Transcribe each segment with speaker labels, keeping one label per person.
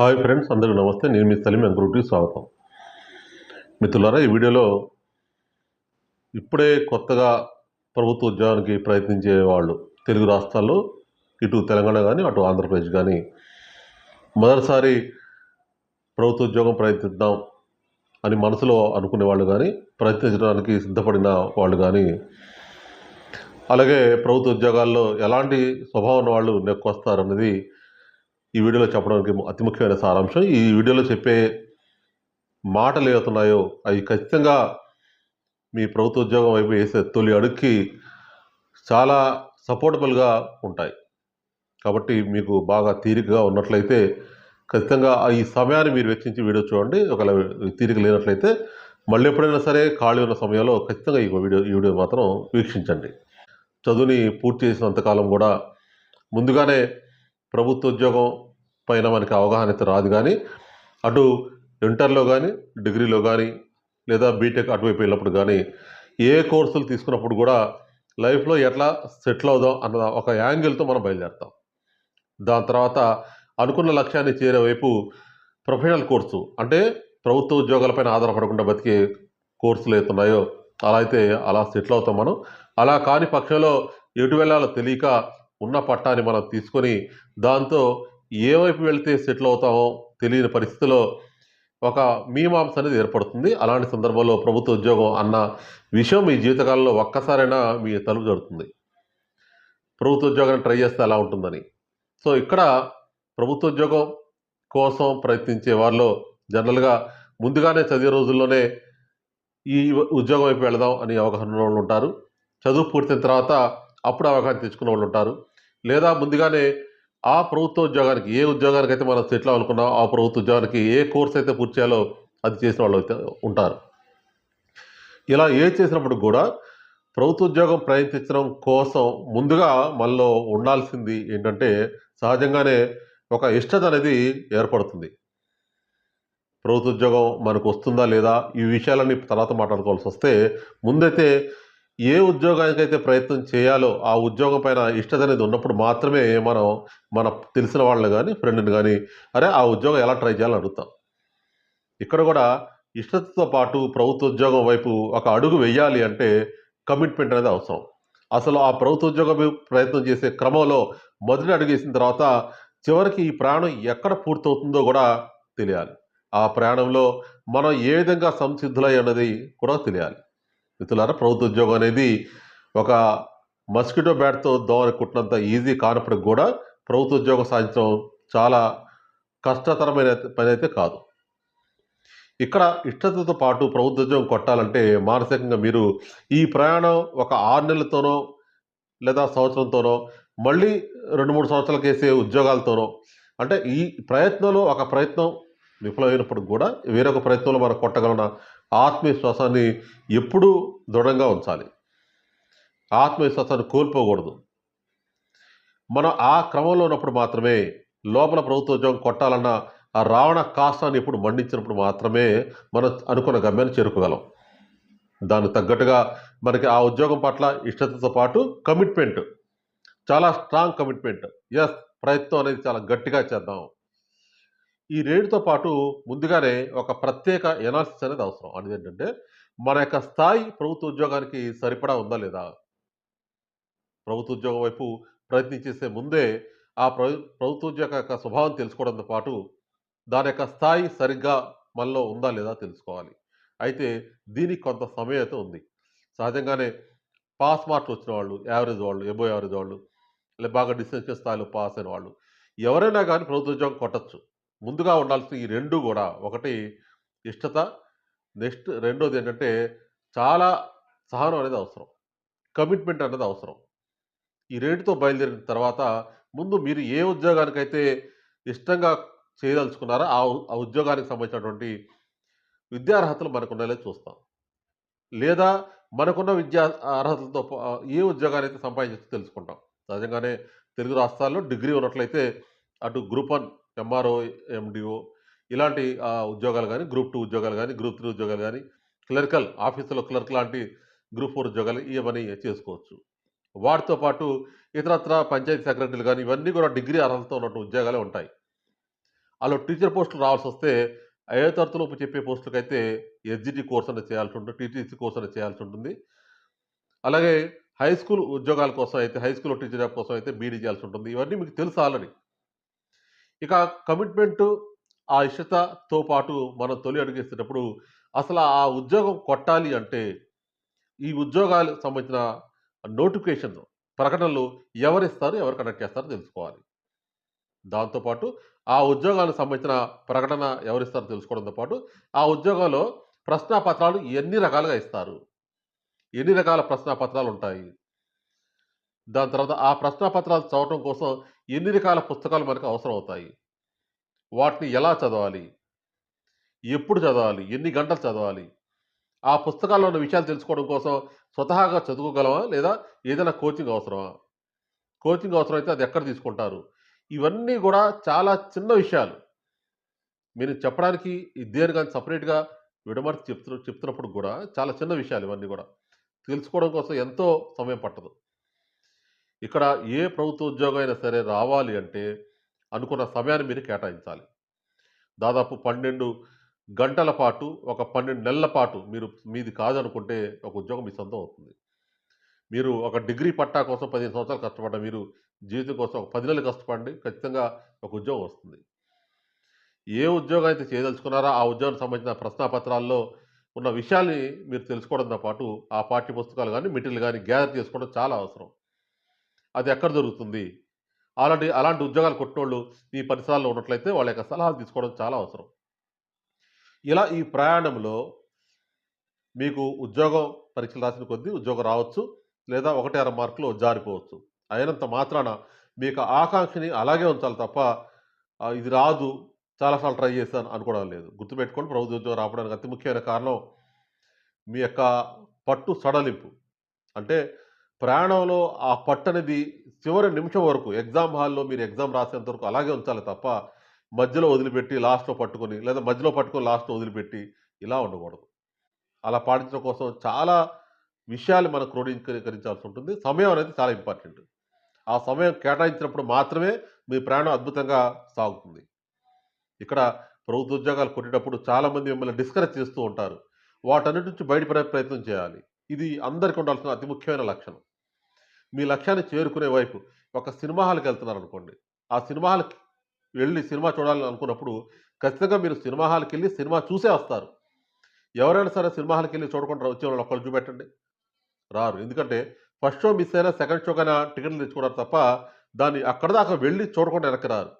Speaker 1: Hi friends అందరికీ నమస్తే. నేను మీ సలీం ఎంక్రూటి స్వాగతం. మిత్రులారా ఈ వీడియోలో ఇప్పుడే కొత్తగా ప్రభుత్వ ఉద్యోగానికి ప్రయత్నించే వాళ్ళు తెలుగు రాష్ట్రాల్లో ఇటు తెలంగాణ కానీ అటు ఆంధ్రప్రదేశ్ కానీ మొదటిసారి ప్రభుత్వ ఉద్యోగం ప్రయత్నిద్దాం అని మనసులో అనుకునే వాళ్ళు కానీ ప్రయత్నించడానికి సిద్ధపడిన వాళ్ళు కానీ అలాగే ప్రభుత్వ ఉద్యోగాల్లో ఎలాంటి స్వభావం ఉన్న వాళ్ళు నెక్కొస్తారన్నది ఈ వీడియోలో చెప్పడానికి అతి ముఖ్యమైన సారాంశం ఈ వీడియోలో చెప్పే మాటలు ఏవైతున్నాయో అవి ఖచ్చితంగా మీ ప్రభుత్వ ఉద్యోగం వైపు వేసే తొలి అడుగుకి చాలా సపోర్టబుల్గా ఉంటాయి. కాబట్టి మీకు బాగా తీరికగా ఉన్నట్లయితే ఖచ్చితంగా ఆ ఈ సమయాన్ని మీరు వెచ్చించి వీడియో చూడండి. ఒకవేళ తీరిక లేనట్లయితే మళ్ళీ ఎప్పుడైనా సరే ఖాళీ ఉన్న సమయంలో ఖచ్చితంగా ఈ వీడియో ఈ వీడియో మాత్రం వీక్షించండి. చదువుని పూర్తి చేసినంతకాలం కూడా ముందుగానే ప్రభుత్వ ఉద్యోగం పైన మనకి అవగాహన అయితే రాదు కానీ అటు ఇంటర్లో కానీ డిగ్రీలో కానీ లేదా బీటెక్ అటువైపు వెళ్ళినప్పుడు కానీ ఏ కోర్సులు తీసుకున్నప్పుడు కూడా లైఫ్లో ఎట్లా సెటిల్ అవుదాం అన్న ఒక యాంగిల్తో మనం బయలుదేరుతాం. దాని తర్వాత అనుకున్న లక్ష్యాన్ని చేరే వైపు ప్రొఫెషనల్ కోర్సు అంటే ప్రభుత్వ ఉద్యోగాలపైన ఆధారపడకుండా బతికే కోర్సులు అవుతున్నాయో అలా అయితే అలా సెటిల్ అవుతాం మనం. అలా కాని పక్షంలో ఎటు వెళ్ళాలో తెలియక ఉన్న పట్టాన్ని మనం తీసుకొని దాంతో ఏ వైపు వెళ్తే సెటిల్ అవుతామో తెలియని పరిస్థితిలో ఒక మీమాంస అనేది ఏర్పడుతుంది. అలాంటి సందర్భంలో ప్రభుత్వ ఉద్యోగం అన్న విషయం మీ జీవితకాలంలో ఒక్కసారైనా మీ తలుపు జరుగుతుంది ప్రభుత్వ ఉద్యోగాన్ని ట్రై చేస్తే ఎలా ఉంటుందని. సో ఇక్కడ ప్రభుత్వ ఉద్యోగం కోసం ప్రయత్నించే వారిలో జనరల్గా ముందుగానే చదివే రోజుల్లోనే ఈ ఉద్యోగం వైపు వెళదాం అని అవగాహన ఉన్న వాళ్ళు ఉంటారు. చదువు పూర్తయిన తర్వాత అప్పుడు అవగాహన తెచ్చుకున్న వాళ్ళు ఉంటారు. లేదా ముందుగానే ఆ ప్రభుత్వ ఉద్యోగానికి ఏ ఉద్యోగానికి అయితే మనం సెటిల్ అవ్వాలనుకున్నాం ఆ ప్రభుత్వ ఉద్యోగానికి ఏ కోర్స్ అయితే పూర్తి చేయాలో అది చేసిన వాళ్ళు అయితే ఉంటారు. ఇలా ఏ చేసినప్పుడు కూడా ప్రభుత్వ ఉద్యోగం ప్రయత్నించడం కోసం ముందుగా మనలో ఉండాల్సింది ఏంటంటే సహజంగానే ఒక ఇష్టత అనేది ఏర్పడుతుంది. ప్రభుత్వ ఉద్యోగం మనకు వస్తుందా లేదా ఈ విషయాలన్నీ తర్వాత మాట్లాడుకోవాల్సి వస్తే ముందైతే ఏ ఉద్యోగానికి అయితే ప్రయత్నం చేయాలో ఆ ఉద్యోగం పైన ఇష్టత అనేది ఉన్నప్పుడు మాత్రమే మనం మన తెలిసిన వాళ్ళని కానీ ఫ్రెండ్ని కానీ అరే ఆ ఉద్యోగం ఎలా ట్రై చేయాలని అడుగుతాం. ఇక్కడ కూడా ఇష్టతతో పాటు ప్రభుత్వ ఉద్యోగం వైపు ఒక అడుగు వెయ్యాలి అంటే కమిట్మెంట్ అనేది అవసరం. అసలు ఆ ప్రభుత్వ ఉద్యోగం ప్రయత్నం చేసే క్రమంలో మొదటి అడుగు వేసిన తర్వాత చివరికి ఈ ప్రయాణం ఎక్కడ పూర్తవుతుందో కూడా తెలియాలి. ఆ ప్రయాణంలో మనం ఏ విధంగా సంసిద్ధులై అన్నది కూడా తెలియాలి. మిత్రులారా ప్రభుత్వ ఉద్యోగం అనేది ఒక మస్కిటో బ్యాట్తో దోమని కుట్టినంత ఈజీ కానప్పటికి కూడా ప్రభుత్వ ఉద్యోగం సాధించడం చాలా కష్టతరమైన పని అయితే కాదు. ఇక్కడ ఇష్టతతో పాటు ప్రభుత్వ ఉద్యోగం కొట్టాలంటే మానసికంగా మీరు ఈ ప్రయాణం ఒక ఆరు నెలలతోనో లేదా సంవత్సరంతోనో మళ్ళీ రెండు మూడు సంవత్సరాలకు వేసే ఉద్యోగాలతోనో అంటే ఈ ప్రయత్నంలో ఒక ప్రయత్నం విఫలమైనప్పుడు కూడా వేరొక ప్రయత్నంలో మనం కొట్టగలన ఆత్మవిశ్వాసాన్ని ఎప్పుడూ దృఢంగా ఉంచాలి. ఆత్మవిశ్వాసాన్ని కోల్పోకూడదు. మనం ఆ క్రమంలో ఉన్నప్పుడు మాత్రమే లోపల ప్రభుత్వ ఉద్యోగం కొట్టాలన్న ఆ రావణ కాష్టాన్ని ఎప్పుడు మండించినప్పుడు మాత్రమే మనం అనుకున్న గమ్యాన్ని చేరుకోగలం. దానికి తగ్గట్టుగా మనకి ఆ ఉద్యోగం పట్ల ఇష్టతతో పాటు కమిట్మెంట్ చాలా స్ట్రాంగ్ కమిట్మెంట్ ఎస్ ప్రయత్నం అనేది చాలా గట్టిగా చేద్దాం. ఈ రేటుతో పాటు ముందుగానే ఒక ప్రత్యేక ఎనాలిసిస్ అనేది అవసరం. అనేది ఏంటంటే మన యొక్క స్థాయి ప్రభుత్వ ఉద్యోగానికి సరిపడా ఉందా లేదా? ప్రభుత్వ ఉద్యోగం వైపు ప్రయత్నించేసే ముందే ఆ ప్రభుత్వ ఉద్యోగ యొక్క స్వభావం తెలుసుకోవడంతో పాటు దాని యొక్క స్థాయి సరిగ్గా మనలో ఉందా లేదా తెలుసుకోవాలి. అయితే దీనికి కొంత సమయం అయితే ఉంది. సహజంగానే పాస్ మార్క్స్ వచ్చిన వాళ్ళు యావరేజ్ వాళ్ళు ఎబో యావరేజ్ వాళ్ళు లేదా బాగా డిస్టెన్షన్ స్థాయిలో పాస్ అయిన వాళ్ళు ఎవరైనా కానీ ప్రభుత్వ ఉద్యోగం కొట్టచ్చు. ముందుగా ఉండాల్సిన ఈ రెండు కూడా. ఒకటి ఇష్టత నెక్స్ట్ రెండోది ఏంటంటే చాలా సహనం అనేది అవసరం. కమిట్మెంట్ అనేది అవసరం. ఈ రెండుతో బయలుదేరిన తర్వాత ముందు మీరు ఏ ఉద్యోగానికైతే ఇష్టంగా చేయదలుచుకున్నారో ఆ ఉ- ఆ ఉద్యోగానికి సంబంధించినటువంటి విద్యార్హతలు మనకు చూస్తాం. లేదా మనకున్న విద్యా అర్హతలతో పా- ఏ ఉద్యోగాన్ని అయితే సంపాదించచ్చు తెలుసుకుంటాం. సహజంగానే తెలుగు రాష్ట్రాల్లో డిగ్రీ ఉన్నట్లయితే అటు గ్రూప్ వన్ ఎంఆర్ఓ ఎండిఓ ఇలాంటి ఆ, ఉద్యోగాలు కానీ గ్రూప్ టూ ఉద్యోగాలు కానీ గ్రూప్ త్రీ ఉద్యోగాలు కానీ క్లరికల్ ఆఫీసులో క్లర్క్ లాంటి గ్రూప్ ఫోర్ ఉద్యోగాలు ఇవన్నీ చేసుకోవచ్చు. వాటితో పాటు ఇతరత్ర పంచాయతీ సెక్రటరీలు కానీ ఇవన్నీ కూడా డిగ్రీ అర్హతతో ఉన్నటువంటి ఉద్యోగాలే ఉంటాయి. అలా టీచర్ పోస్టులు రావాల్సి వస్తే ఐదో తరగతిలోపు చెప్పే పోస్టులకైతే ఎస్జిటి కోర్స్ అనేది చేయాల్సి ఉంటుంది టీటీసీ కోర్స్ అనేది చేయాల్సి ఉంటుంది. అలాగే హై స్కూల్ ఉద్యోగాల కోసం అయితే హై స్కూల్ టీచర్ జాబ్ కోసం అయితే బీడీ చేయాల్సి ఉంటుంది. ఇవన్నీ మీకు తెలుసు ఆల్రెడీ? ఇక కమిట్మెంటు ఆ ఇష్టతతో పాటు మనం తొలి అడుగేసేటప్పుడు అసలు ఆ ఉద్యోగం కొట్టాలి అంటే ఈ ఉద్యోగాలకు సంబంధించిన నోటిఫికేషన్ ప్రకటనలు ఎవరిస్తారు ఎవరు కండక్ట్ చేస్తారో తెలుసుకోవాలి. దాంతోపాటు ఆ ఉద్యోగాలకు సంబంధించిన ప్రకటన ఎవరిస్తారో తెలుసుకోవడంతో పాటు ఆ ఉద్యోగంలో ప్రశ్నాపత్రాలు ఎన్ని రకాలుగా ఇస్తారు? ఎన్ని రకాల ప్రశ్నాపత్రాలు ఉంటాయి? దాని తర్వాత ఆ ప్రశ్నాపత్రాలు చదవటం కోసం ఎన్ని రకాల పుస్తకాలు మనకు అవసరం అవుతాయి? వాటిని ఎలా చదవాలి? ఎప్పుడు చదవాలి? ఎన్ని గంటలు చదవాలి? ఆ పుస్తకాల్లో ఉన్న విషయాలు తెలుసుకోవడం కోసం స్వతహాగా చదువుకోగలమా? లేదా ఏదైనా కోచింగ్ అవసరమా? కోచింగ్ అవసరం అయితే అది ఎక్కడ తీసుకుంటారు? ఇవన్నీ కూడా చాలా చిన్న విషయాలు. మీరు చెప్పడానికి దేని కానీ సపరేట్గా విడమర్చి చెప్తు చెప్తున్నప్పుడు కూడా చాలా చిన్న విషయాలు ఇవన్నీ కూడా. తెలుసుకోవడం కోసం ఎంతో సమయం పట్టదు. ఇక్కడ ఏ ప్రభుత్వ ఉద్యోగం అయినా సరే రావాలి అంటే అనుకున్న సమయాన్ని మీరు కేటాయించాలి. దాదాపు పన్నెండు గంటల పాటు ఒక పన్నెండు నెలల పాటు మీరు మీది కాదనుకుంటే ఒక ఉద్యోగం మీ సొంతం అవుతుంది. మీరు ఒక డిగ్రీ పట్టా కోసం పదిహేను సంవత్సరాలు కష్టపడ్డ మీరు జీవితం కోసం ఒక పది నెలలు కష్టపడండి ఖచ్చితంగా ఒక ఉద్యోగం వస్తుంది. ఏ ఉద్యోగం అయితే చేయదలుచుకున్నారో ఆ ఉద్యోగానికి సంబంధించిన ప్రశ్నాపత్రాల్లో ఉన్న విషయాల్ని మీరు తెలుసుకోవడంతో పాటు ఆ పాఠ్య పుస్తకాలు కానీ మెటీరియల్ కానీ గ్యాదర్ చేసుకోవడం చాలా అవసరం. అది ఎక్కడ దొరుకుతుంది? అలాంటి అలాంటి ఉద్యోగాలు కొట్టినోళ్ళు ఈ పరిసరాల్లో ఉన్నట్లయితే వాళ్ళ యొక్క సలహాలు తీసుకోవడం చాలా అవసరం. ఇలా ఈ ప్రయాణంలో మీకు ఉద్యోగం పరీక్షలు రాసిన కొద్దీ ఉద్యోగం రావచ్చు లేదా ఒకటి అర మార్కులు జారిపోవచ్చు. అయినంత మాత్రాన మీకు ఆకాంక్షని అలాగే ఉంచాలి తప్ప ఇది రాదు చాలాసార్లు ట్రై చేశాను అనుకోవడం లేదు. గుర్తుపెట్టుకోండి ప్రభుత్వ ఉద్యోగం రావడానికి అతి ముఖ్యమైన కారణం మీ యొక్క పట్టు సడలింపు. అంటే ప్రయాణంలో ఆ పట్టు అనేది చివరి నిమిషం వరకు ఎగ్జామ్ హాల్లో మీరు ఎగ్జామ్ రాసేంత వరకు అలాగే ఉంచాలి తప్ప మధ్యలో వదిలిపెట్టి లాస్ట్లో పట్టుకొని లేదా మధ్యలో పట్టుకొని లాస్ట్లో వదిలిపెట్టి ఇలా ఉండకూడదు. అలా పాటించడం కోసం చాలా విషయాలు మనం క్రోడీకరించాల్సి ఉంటుంది. సమయం అనేది చాలా ఇంపార్టెంట్. ఆ సమయం కేటాయించినప్పుడు మాత్రమే మీ ప్రయాణం అద్భుతంగా సాగుతుంది. ఇక్కడ ప్రభుత్వ ఉద్యోగాలు కొట్టేటప్పుడు చాలామంది మిమ్మల్ని డిస్కరేజ్ చేస్తూ ఉంటారు. వాటన్నిటి నుంచి బయటపడే ప్రయత్నం చేయాలి. ఇది అందరికీ ఉండాల్సిన అతి ముఖ్యమైన లక్షణం. మీ లక్ష్యాన్ని చేరుకునే వైపు ఒక సినిమా హాల్కి వెళ్తున్నారు అనుకోండి ఆ సినిమా హాల్కి వెళ్ళి సినిమా చూడాలని అనుకున్నప్పుడు ఖచ్చితంగా మీరు సినిమా హాల్కి వెళ్ళి సినిమా చూసే వస్తారు. ఎవరైనా సరే సినిమా హాల్కి వెళ్ళి చూడకుండా వచ్చే వాళ్ళు ఒక్కళ్ళు చూపెట్టండి. రారు. ఎందుకంటే ఫస్ట్ షో మిస్ అయినా సెకండ్ షోకైనా టికెట్లు తెచ్చుకున్నారు తప్ప దాన్ని అక్కడ దాకా వెళ్ళి చూడకుండా వెనక్కి రారు.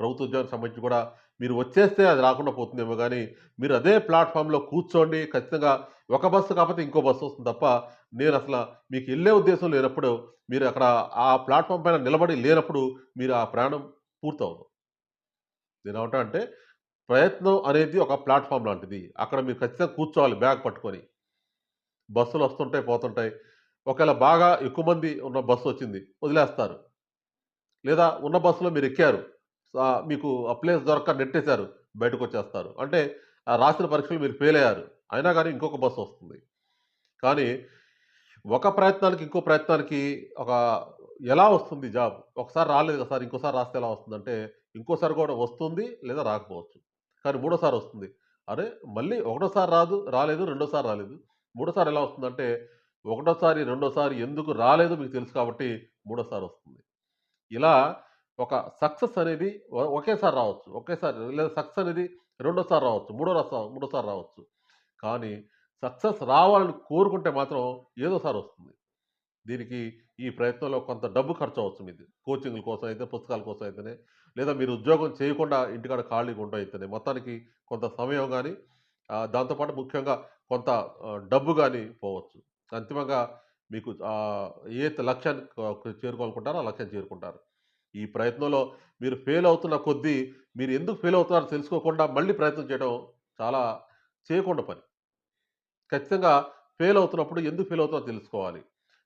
Speaker 1: ప్రభుత్వ ఉద్యోగానికి సంబంధించి కూడా మీరు వచ్చేస్తే అది రాకుండా పోతుందేమో కానీ మీరు అదే ప్లాట్ఫామ్లో కూర్చోండి. ఖచ్చితంగా ఒక బస్సు కాకపోతే ఇంకో బస్సు వస్తుంది తప్ప నేను అసలు మీకు వెళ్ళే ఉద్దేశం లేనప్పుడు మీరు అక్కడ ఆ ప్లాట్ఫామ్ పైన నిలబడి లేనప్పుడు మీరు ఆ ప్రయాణం పూర్తవదు. నేను ఏమంటా అంటే ప్రయత్నం అనేది ఒక ప్లాట్ఫామ్ లాంటిది. అక్కడ మీరు ఖచ్చితంగా కూర్చోవాలి బ్యాగ్ పట్టుకొని. బస్సులు వస్తుంటాయి పోతుంటాయి. ఒకవేళ బాగా ఎక్కువ మంది ఉన్న బస్సు వచ్చింది వదిలేస్తారు. లేదా ఉన్న బస్సులో మీరు ఎక్కారు మీకు ఆ ప్లేస్ దొరక్క నెట్టేశారు బయటకు వచ్చేస్తారు. అంటే ఆ రాసిన పరీక్షలు మీరు ఫెయిల్ అయ్యారు. అయినా కానీ ఇంకొక బస్సు వస్తుంది. కానీ ఒక ప్రయత్నానికి ఇంకో ప్రయత్నానికి ఒక ఎలా వస్తుంది జాబ్? ఒకసారి రాలేదు కదా సార్ ఇంకోసారి రాస్తే ఎలా వస్తుందంటే ఇంకోసారి కూడా వస్తుంది లేదా రాకపోవచ్చు. కానీ మూడోసారి వస్తుంది. అరే మళ్ళీ ఒకటోసారి రాదు రాలేదు రెండోసారి రాలేదు. మూడోసారి ఎలా వస్తుందంటే ఒకటోసారి రెండోసారి ఎందుకు రాలేదు మీకు తెలుసు కాబట్టి మూడోసారి వస్తుంది. ఇలా ఒక సక్సెస్ అనేది ఒకేసారి రావచ్చు. ఒకేసారి లేదా సక్సెస్ అనేది రెండోసారి రావచ్చు మూడో రస మూడోసారి రావచ్చు. కానీ సక్సెస్ రావాలని కోరుకుంటే మాత్రం ఏదోసారి వస్తుంది. దీనికి ఈ ప్రయత్నంలో కొంత డబ్బు ఖర్చు అవచ్చు మీది. కోచింగ్ల కోసం అయితే పుస్తకాల కోసం అయితేనే లేదా మీరు ఉద్యోగం చేయకుండా ఇంటికాడ ఖాళీగా ఉండడం అయితేనే మొత్తానికి కొంత సమయం కానీ దాంతోపాటు ముఖ్యంగా కొంత డబ్బు కానీ పోవచ్చు. అంతిమంగా మీకు ఏ లక్ష్యాన్ని చేరుకోవాలనుకుంటారో ఆ లక్ష్యాన్ని చేరుకుంటారు. ఈ ప్రయత్నంలో మీరు ఫెయిల్ అవుతున్న కొద్దీ మీరు ఎందుకు ఫెయిల్ అవుతున్నారో తెలుసుకోకుండా మళ్ళీ ప్రయత్నం చేయడం చాలా చేయకుండా పని. ఖచ్చితంగా ఫెయిల్ అవుతున్నప్పుడు ఎందుకు ఫెయిల్ అవుతుందో తెలుసుకోవాలి.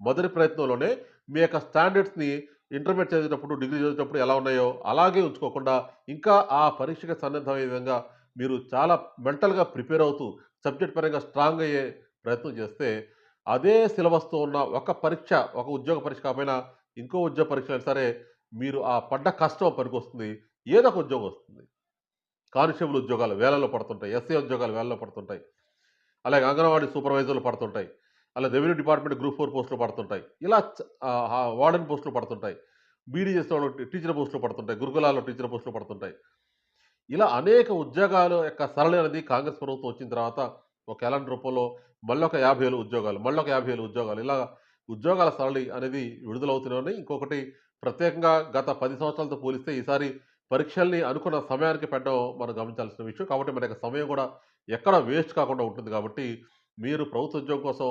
Speaker 1: మొదటి ప్రయత్నంలోనే మీ యొక్క స్టాండర్డ్స్ని ఇంటర్మీడియట్ చదివేటప్పుడు డిగ్రీ చదివేటప్పుడు ఎలా ఉన్నాయో అలాగే ఉంచుకోకుండా ఇంకా ఆ పరీక్షకి సన్నద్ధమయ్యే విధంగా మీరు చాలా మెంటల్గా ప్రిపేర్ అవుతూ సబ్జెక్ట్ పరంగా స్ట్రాంగ్ అయ్యే ప్రయత్నం చేస్తే అదే సిలబస్తో ఉన్న ఒక పరీక్ష ఒక ఉద్యోగ పరీక్ష కాకపోయినా ఇంకో ఉద్యోగ పరీక్ష అయినా సరే మీరు ఆ పడ్డ కష్టం పనికొస్తుంది. ఏదో ఒక ఉద్యోగం వస్తుంది. కానిస్టేబుల్ ఉద్యోగాలు వేలలో పడుతుంటాయి ఎస్ఏ ఉద్యోగాలు వేలలో పడుతుంటాయి. అలాగే అంగన్వాడీ సూపర్వైజర్లు పడుతుంటాయి. అలా రెవెన్యూ డిపార్ట్మెంట్ గ్రూప్ ఫోర్ పోస్టులు పడుతుంటాయి. ఇలా వార్డెన్ పోస్టులు పడుతుంటాయి. బీడీ చేసిన వాళ్ళు టీచర్ పోస్టులు పడుతుంటాయి. గురుకులాల్లో టీచర్ పోస్టులు పడుతుంటాయి. ఇలా అనేక ఉద్యోగాల యొక్క సరళి అనేది కాంగ్రెస్ ప్రభుత్వం వచ్చిన తర్వాత ఒక క్యాలెండర్ రూపంలో మళ్ళొక యాభై వేలు ఉద్యోగాలు మళ్ళొక యాభై వేలు ఉద్యోగాలు. ఇలా ఉద్యోగాల సరళి అనేది విడుదలవుతున్నాయని ఇంకొకటి ప్రత్యేకంగా గత పది సంవత్సరాలతో పోలిస్తే ఈసారి పరీక్షల్ని అనుకున్న సమయానికి పెట్టడం మనం గమనించాల్సిన విషయం. కాబట్టి మన యొక్క సమయం కూడా ఎక్కడ వేస్ట్ కాకుండా ఉంటుంది కాబట్టి మీరు ప్రభుత్వ ఉద్యోగం కోసం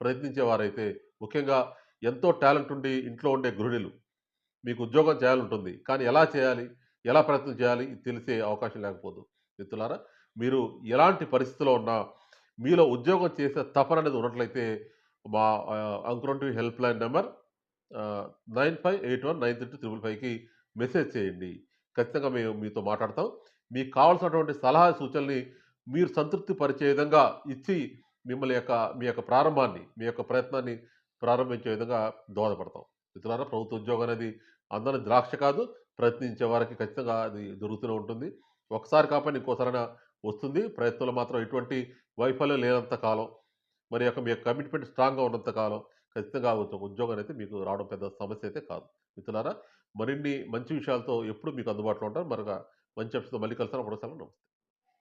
Speaker 1: ప్రయత్నించేవారైతే ముఖ్యంగా ఎంతో టాలెంట్ ఉండి ఇంట్లో ఉండే గృహిణులు మీకు ఉద్యోగం చేయాలంటుంది కానీ ఎలా చేయాలి? ఎలా ప్రయత్నం చేయాలి? తెలిసే అవకాశం లేకపోదు. మిత్రులారా మీరు ఎలాంటి పరిస్థితిలో ఉన్నా మీలో ఉద్యోగం చేసే తపన అనేది ఉన్నట్లయితే మా అంకురంటి help line number nine five eight one nine three triple ఫైవ్కి మెసేజ్ చేయండి. ఖచ్చితంగా మేము మీతో మాట్లాడతాం. మీకు కావాల్సినటువంటి సలహా సూచనల్ని మీరు సంతృప్తి పరిచే విధంగా ఇచ్చి మిమ్మల్ని యొక్క మీ యొక్క ప్రారంభాన్ని మీ యొక్క ప్రయత్నాన్ని ప్రారంభించే విధంగా దోహదపడతాం. మిత్రులారా ప్రభుత్వ ఉద్యోగం అనేది అందరం ద్రాక్ష కాదు ప్రయత్నించే వారికి ఖచ్చితంగా అది దొరుకుతూనే ఉంటుంది. ఒకసారి కాకపోయినా ఇంకోసారైనా వస్తుంది. ప్రయత్నంలో మాత్రం ఎటువంటి వైఫల్యం లేనంత కాలం మరి యొక్క మీ యొక్క కమిట్మెంట్ స్ట్రాంగ్గా ఉన్నంత కాలం ఖచ్చితంగా ఉద్యోగం అయితే మీకు రావడం పెద్ద సమస్య అయితే కాదు. మిత్రులారా మరిన్ని మంచి విషయాలతో ఎప్పుడు మీకు అందుబాటులో ఉంటారు మరొక మంచి అంశంతో మళ్ళీ కలుస్తాను. ఒకసారి నమస్తే.